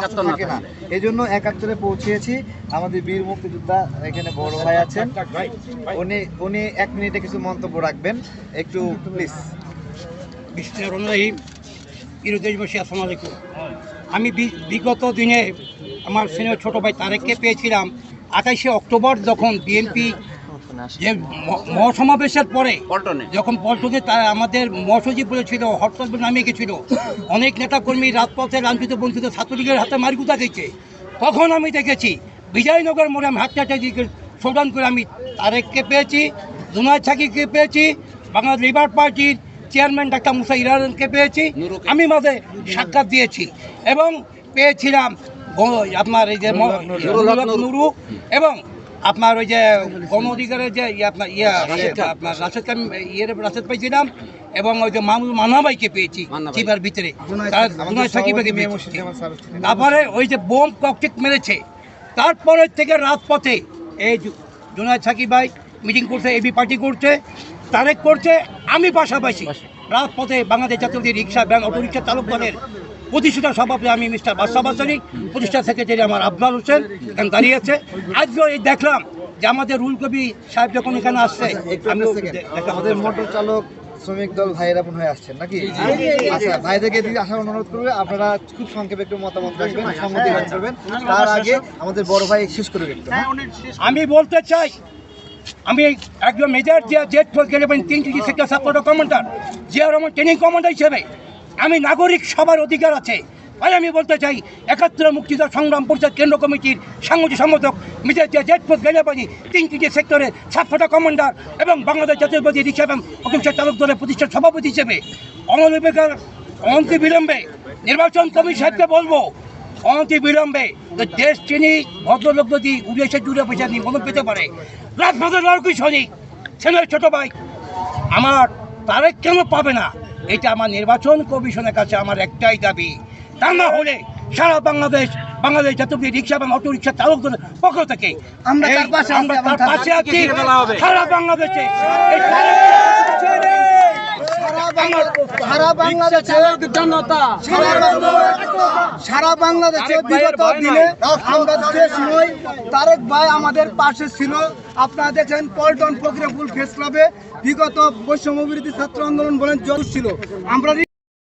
একাত্তর না থাকে না এই জন্য একাত্তরে পৌঁছেছি। আমাদের বীর মুক্তিযোদ্ধা এখানে বড় ভাই আছেন। উনি উনি এক মিনিটে কিছু মন্তব্য রাখবেন। একটু প্লিজ আমি বিগত দিনে আমার সিনিয়র ছোট ভাই তারেককে পেয়েছিলাম। আঠাশে অক্টোবর যখন বিএনপি যে ম- মহাসমাবেশের পরে যখন পল্টনে তারা আমাদের মহাসচিব বলেছিল হরতাল নামিয়ে গেছিল। অনেক নেতাকর্মী রাজপথে লাঞ্ছিত বঞ্চিত ছাত্রলীগের হাতে মারগুতা দিচ্ছে তখন আমি দেখেছি বিজয়নগর মোড়ে আমি হাতে স্লোগান করে আমি তারেককে পেয়েছি জুনায়দ সাকিবকে পেয়েছি বাংলাদেশ লিবার পার্টির চেয়ারম্যান ডাক্তার মুসা ইরানকে পেয়েছি আমি মাঝে সাক্ষাৎ দিয়েছি এবং পেয়েছিলাম আপনার এই যে। নুরু এবং আপনার ওই যে গণ অধিকারের যে ইয়ে আপনার ইয়া আপনার রাশেদকে আমি ইয়ে রাশেদ পাইছিলাম এবং ওই যে মামুন মান্নাভাইকে পেয়েছি চিবার ভিতরে। সাকিবকে পেয়েছি। তারপরে ওই যে বোম ককটেক মেরেছে। তারপরে থেকে রাজপথে এই জুনায়দ সাকিব ভাই মিটিং করছে এবি পার্টি করছে তারেক করছে আমি পাশাপাশি রাজপথে বাংলাদেশ জাতীয় রিক্সা ব্যাংক অটোরিক্সা চালক দলের প্রতিষ্ঠাতা সভাপতি আমি মিস্টার বাদশা বাসানি প্রতিষ্ঠা সেক্রেটারি আমার আফজাল হোসেন এখানে দাঁড়িয়ে আছে। আজকেও এই দেখলাম যে আমাদের রুল কবি সাহেব যখন এখানে আসছে আমি একটা আমাদের মোটর চালক শ্রমিক দল ভাইয়েরা মনে হয় আসছেন নাকি? আচ্ছা ভাইদেরকে দিকে আসার অনুরোধ করবে আপনারা খুব সংক্ষেপে একটু মতামত রাখবেন সম্মতি ব্যক্ত করবেন তার আগে আমাদের বড় ভাই শেষ করে একটু হ্যাঁ? আমি বলতে চাই আমি একজন মেজর জিয়া জেট ফোর্স গেলে তিন KG sector supporter commander Zia Rahman training commander হিসেবে আমি নাগরিক সবার অধিকার আছে। তাই আমি বলতে চাই, একাত্তর মুক্তিযুদ্ধ সংগ্রাম পরিষদ কেন্দ্র কমিটির সাংগঠনিক সম্পাদক মেজর জিয়া জেট ফোর্স গেলেবানি তিন কেজি সেক্টরে সাপোর্টার কমান্ডার এবং বাংলাদেশ জাতীয়বাদী রিক্সা এবং অটোরিক্সা চালক দলের প্রতিষ্ঠা সভাপতি হিসেবে অনবিবেকার অনতি বিলম্বে নির্বাচন কমিশন সাহেবকে বলব অনতি বিলম্বে দেশ চিনি, ভদ্রলোক যদি উড়িয়ে জুড়ে পয়সা মদন পেতে পারে। রাজপথের লড়কি সৈনিক ছেলের ছোট ভাই, আমার তারেক কেন পাবে না? এটা আমার নির্বাচন কমিশনের কাছে আমার একটাই দাবি। তা না হলে সারা বাংলাদেশ বাংলাদেশ জাতীয় রিক্সা এবং অটো রিক্সা চালকদের পক্ষ থেকে আমরা তার পাশে আছি। সারা বাংলাদেশে এই সারা বাংলাদেশে সারা বাংলাদেশে বিগত দিনে যে সময় তারেক ভাই আমাদের পাশে ছিল, আপনারা দেখেন পল্টন ফকিরাপুল ফেস ক্লাবে বিগত বৈষম্য বিরোধী ছাত্র আন্দোলন বলেন জরুর ছিল। আমরা